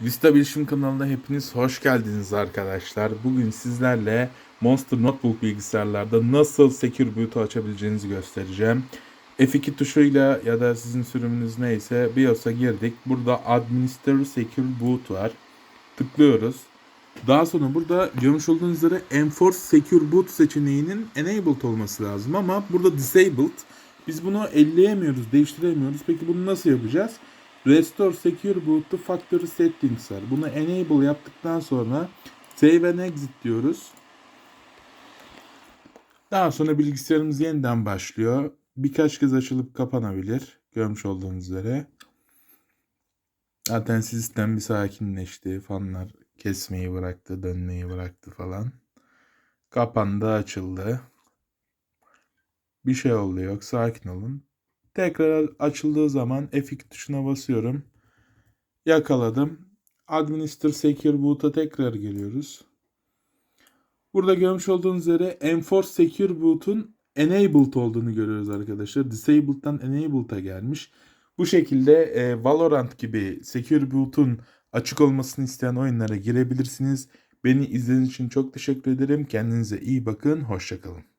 Vista Bilişim kanalına hepiniz hoş geldiniz arkadaşlar. Bugün sizlerle Monster Notebook bilgisayarlarda nasıl Secure Boot'u açabileceğinizi göstereceğim. F2 tuşuyla ya da sizin sürümünüz neyse BIOS'a girdik. Burada Administer Secure Boot var. Tıklıyoruz. Daha sonra burada görmüş olduğunuz üzere Enforce Secure Boot seçeneğinin enabled olması lazım ama burada disabled. Biz bunu elleyemiyoruz, değiştiremiyoruz. Peki bunu nasıl yapacağız? Restore Secure Boot to Factory Settings var. Bunu enable yaptıktan sonra Save and Exit diyoruz. Daha sonra bilgisayarımız yeniden başlıyor. Birkaç kez açılıp kapanabilir. Görmüş olduğunuz üzere. Zaten sistem bir sakinleşti. Fanlar kesmeyi bıraktı, dönmeyi bıraktı falan. Kapandı, açıldı. Bir şey oldu yok. Sakin olun. Tekrar açıldığı zaman F2 tuşuna basıyorum. Yakaladım. Administer Secure Boot'a tekrar geliyoruz. Burada görmüş olduğunuz üzere Enforce Secure Boot'un enabled olduğunu görüyoruz arkadaşlar. Disabled'dan enabled'a gelmiş. Bu şekilde e, Valorant gibi Secure Boot'un açık olmasını isteyen oyunlara girebilirsiniz. Beni izlediğiniz için çok teşekkür ederim. Kendinize iyi bakın. Hoşçakalın.